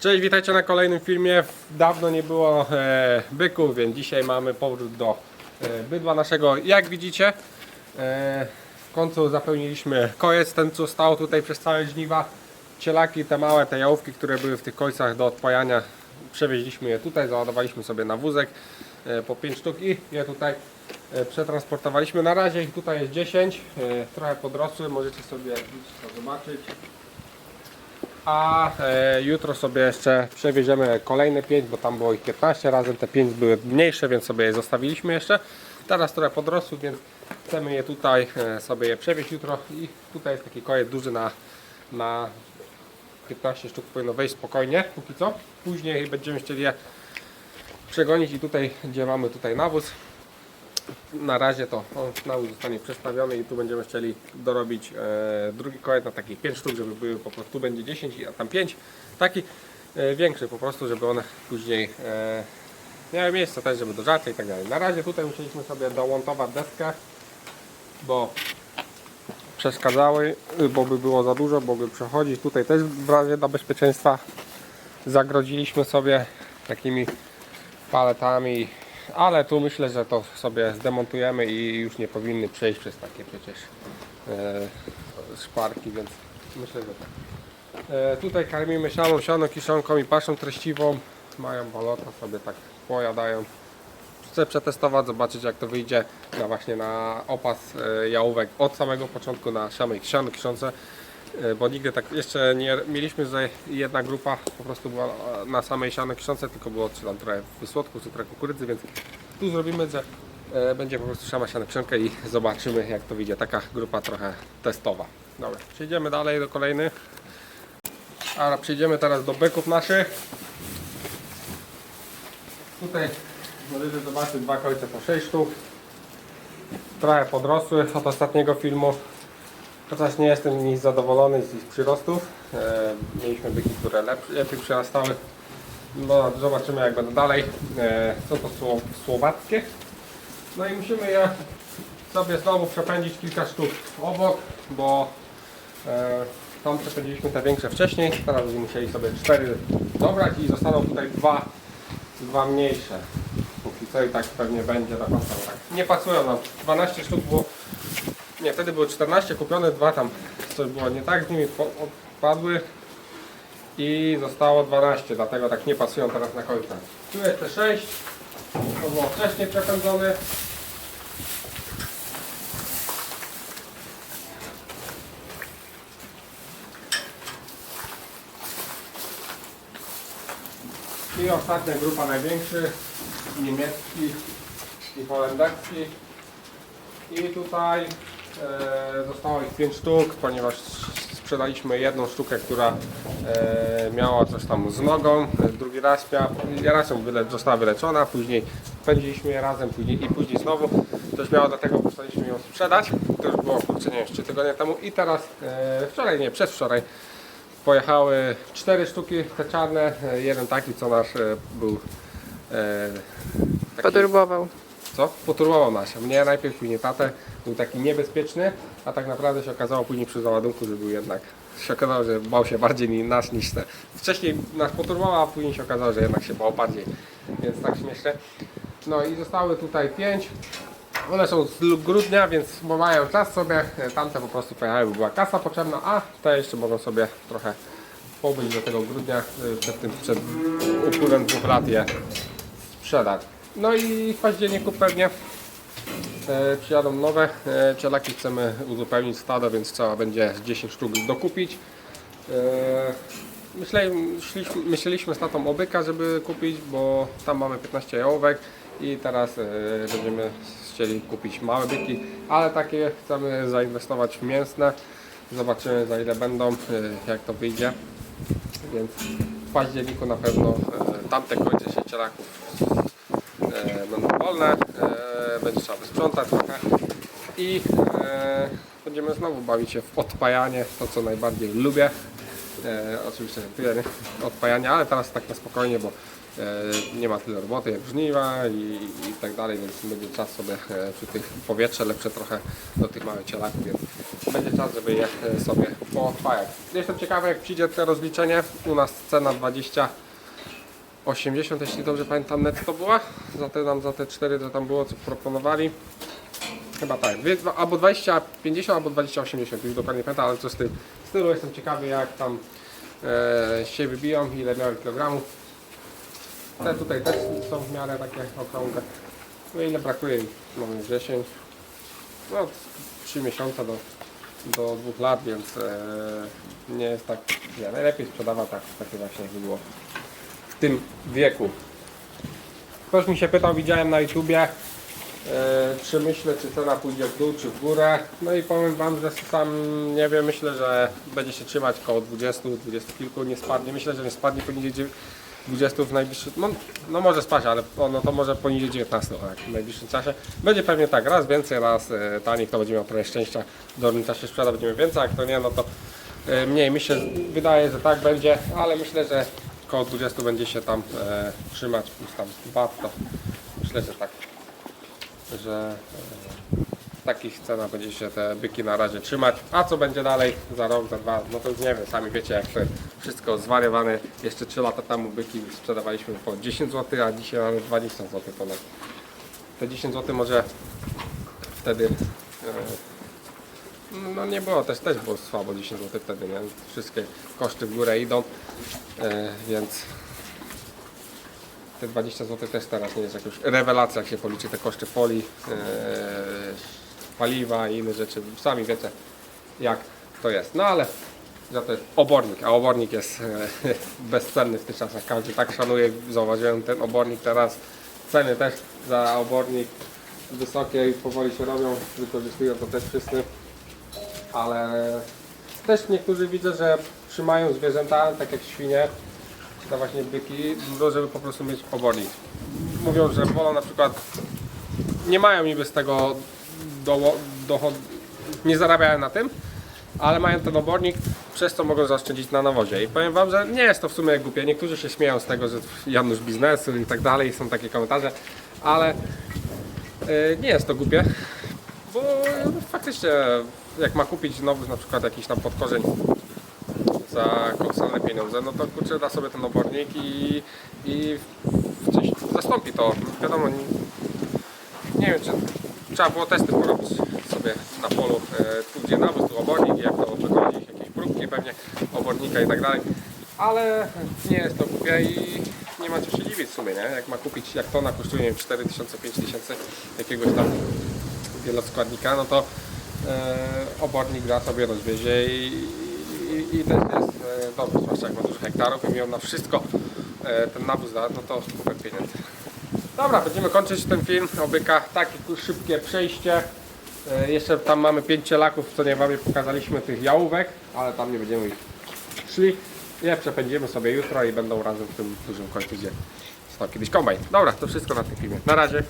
Cześć, witajcie na kolejnym filmie. Dawno nie było e, byków, więc dzisiaj mamy powrót do e, bydła naszego. Jak widzicie, e, w końcu zapełniliśmy kojec, ten co stał tutaj przez całe żniwa. Cielaki, te małe, te jałówki, które były w tych kojcach do odpajania, przewieźliśmy je tutaj, załadowaliśmy sobie na wózek e, po 5 sztuk i je tutaj e, przetransportowaliśmy. Na razie ich tutaj jest 10, e, trochę podrosły, możecie sobie zobaczyć. A e, jutro sobie jeszcze przewieziemy kolejne 5, bo tam było ich 15 razem, te 5 były mniejsze, więc sobie je zostawiliśmy jeszcze. Teraz trochę podrosły, więc chcemy je tutaj e, sobie je przewieźć jutro i tutaj jest taki kojec duży na, na 15 sztuk powinno wejść spokojnie, póki co. Później będziemy chcieli je przegonić i tutaj, gdzie mamy tutaj nawóz, na razie to on zostanie przestawiony i tu będziemy chcieli dorobić e, drugi kojec na takich 5 sztuk, żeby były po prostu, tu będzie 10, a tam 5, taki e, większy po prostu, żeby one później e, miały miejsce też, żeby do i tak dalej. Na razie tutaj musieliśmy sobie dołątować deskę, bo przeszkadzały, bo by było za dużo, bo by przechodzić. Tutaj też w razie dla bezpieczeństwa zagrodziliśmy sobie takimi paletami, ale tu myślę, że to sobie zdemontujemy i już nie powinny przejść przez takie przecież e, szparki, więc myślę, że tak. E, tutaj karmimy sianą, kiszonką i paszą treściwą. Mają balota, sobie tak pojadają. Chcę przetestować, zobaczyć jak to wyjdzie na właśnie na opas e, jałówek od samego początku na samej siano, kiszonce. E, Bo nigdy tak jeszcze nie mieliśmy, że jedna grupa po prostu była e, na samej siano kiszonce, tylko było czy tam trochę wysłodku, czy trochę kukurydzy, więc tu zrobimy, że e, będzie po prostu sama siano kiszonka i zobaczymy jak to wyjdzie. Taka grupa trochę testowa. Dobra, przejdziemy dalej do kolejnych. A przejdziemy teraz do byków naszych. Tutaj możecie zobaczyć dwa końce po 6 sztuk. Trochę podrosły od ostatniego filmu. Chociaż nie jestem z nich zadowolony z ich przyrostów. E, mieliśmy byki, które lep- lepiej przyrastały. No, zobaczymy jak będą dalej. E, są to sło- słowackie. No i musimy je sobie znowu przepędzić kilka sztuk obok, bo e, tam przepędziliśmy te większe wcześniej. Teraz musieli sobie cztery dobrać i zostaną tutaj dwa, dwa mniejsze. Póki co i tak pewnie będzie na końcu. Tak. Nie pasują nam. 12 sztuk było nie, wtedy były 14 kupione, dwa tam coś było nie tak z nimi, odpadły i zostało 12, dlatego tak nie pasują teraz na końca. Tu jest te 6, to było wcześniej przepędzone. I ostatnia grupa największy, niemiecki i holenderski. I tutaj zostało ich 5 sztuk, ponieważ sprzedaliśmy jedną sztukę, która e, miała coś tam z nogą, e, drugi raz miała, raz ją została wyleczona, później pędziliśmy je razem później, i później znowu coś miało, dlatego postanowiliśmy ją sprzedać. To już było kurczę, nie wiem, 3 tygodnie temu i teraz e, wczoraj, nie, przedwczoraj pojechały cztery sztuki, te czarne, e, jeden taki co nasz e, był e, taki, Podurbował. Co? Poturbował nas. Mnie najpierw, później tatę. Był taki niebezpieczny, a tak naprawdę się okazało później przy załadunku, że był jednak. Się okazało, że bał się bardziej ni- nas niż te. Wcześniej nas poturbował, a później się okazało, że jednak się bał bardziej. Więc tak śmieszne. No i zostały tutaj pięć. One są z grudnia, więc mają czas sobie. Tamte po prostu pojechały, bo była kasa potrzebna, a te jeszcze mogą sobie trochę pobyć do tego grudnia, y, przed tym, przed upływem dwóch lat je sprzedać. No i w październiku pewnie e, przyjadą nowe e, cielaki. Chcemy uzupełnić stado, więc trzeba będzie z 10 sztuk dokupić. E, myśleli, szliśmy, myśleliśmy z tatą o byka, żeby kupić, bo tam mamy 15 jałówek i teraz e, będziemy chcieli kupić małe byki, ale takie chcemy zainwestować w mięsne. Zobaczymy za ile będą, e, jak to wyjdzie. Więc w październiku na pewno e, tamte końce się cielaków będą wolne, e, będzie trzeba wysprzątać trochę i e, będziemy znowu bawić się w odpajanie, to co najbardziej lubię. E, oczywiście żartuję, nie? odpajanie, ale teraz tak na spokojnie, bo nie ma tyle roboty jak żniwa i, i tak dalej, więc będzie czas sobie przy tych powietrze lepsze trochę do tych małych cielaków, więc będzie czas, żeby je sobie poodpajać. Jestem ciekawy jak przyjdzie te rozliczenie, u nas cena 20 80, jeśli dobrze pamiętam, net to była, za te, tam, za te 4, co tam było, co proponowali. Chyba tak, albo 20, 50, albo 20, 80, już dokładnie nie pamiętam, ale coś w tym stylu. Jestem ciekawy jak tam e, się wybiją, ile miały kilogramów. Te tutaj też są w miarę takie okrągłe. No ile brakuje im? Mamy 10, no 3 miesiące do, do 2 lat, więc e, nie jest tak źle. Najlepiej sprzedawa tak, takie właśnie by było w tym wieku. Ktoś mi się pytał, widziałem na YouTubie, e, czy myślę, czy cena pójdzie w dół, czy w górę. No i powiem Wam, że sam nie wiem, myślę, że będzie się trzymać koło 20, 20 kilku, nie spadnie. Myślę, że nie spadnie poniżej dziew- 20 w najbliższym, no, no może spaść, ale no to może poniżej 19 tak, w najbliższym czasie. Będzie pewnie tak, raz więcej, raz e, taniej, kto będzie miał trochę szczęścia, w dobrym czasie sprzeda, będziemy więcej, a kto nie, no to e, mniej. Myślę, wydaje, że tak będzie, ale myślę, że koło 20 będzie się tam e, trzymać, plus tam VAT, to myślę, że tak, że e, takich cenach będzie się te byki na razie trzymać, a co będzie dalej? Za rok, za dwa, no to nie wiem, sami wiecie jak to wszystko zwariowane, jeszcze 3 lata temu byki sprzedawaliśmy po 10 zł, a dzisiaj mamy 20 zł ponad. Te 10 zł może wtedy e, no nie było, też, też było słabo 10 zł wtedy, nie? Wszystkie koszty w górę idą, e, więc te 20 zł też teraz nie jest jakaś rewelacja, jak się policzy te koszty folii, e, paliwa i inne rzeczy. Sami wiecie, jak to jest. No ale za to jest obornik, a obornik jest e, bezcenny w tych czasach. Każdy tak szanuje, zauważyłem ten obornik teraz. Ceny też za obornik wysokie i powoli się robią, wykorzystują to też wszyscy. Ale też niektórzy widzę, że trzymają zwierzęta, tak jak świnie, czy właśnie byki, do- żeby po prostu mieć obornik. Mówią, że wolą na przykład, nie mają niby z tego do, dochod, nie zarabiają na tym, ale mają ten obornik, przez co mogą zaoszczędzić na nawozie. I powiem Wam, że nie jest to w sumie głupie. Niektórzy się śmieją z tego, że Janusz biznesu i tak dalej, są takie komentarze, ale y, nie jest to głupie, bo faktycznie jak ma kupić nowy na przykład jakiś tam podkorzeń za kolosalne pieniądze, no to kurczę da sobie ten obornik i, i coś zastąpi to. Wiadomo, nie, nie wiem czy trzeba było testy porobić sobie na polu, e, tu gdzie nawóz, tu obornik, jak to wychodzi, jakieś próbki pewnie obornika i tak dalej, ale nie jest to głupie i nie ma co się dziwić w sumie, nie? Jak ma kupić, jak tona kosztuje nie wiem, 4000, 5000 jakiegoś tam wieloskładnika, no to obornik da sobie rozwiezie i, i, i też jest e, dobry, zwłaszcza jak ma dużo hektarów i miał na wszystko e, ten nawóz da, no to super pieniędzy. Dobra, będziemy kończyć ten film o bykach. Takie szybkie przejście. E, jeszcze tam mamy pięć cielaków, co nie wam pokazaliśmy tych jałówek, ale tam nie będziemy ich szli. Je przepędzimy sobie jutro i będą razem w tym dużym końcu, gdzie stał kiedyś kombajn. Dobra, to wszystko na tym filmie. Na razie.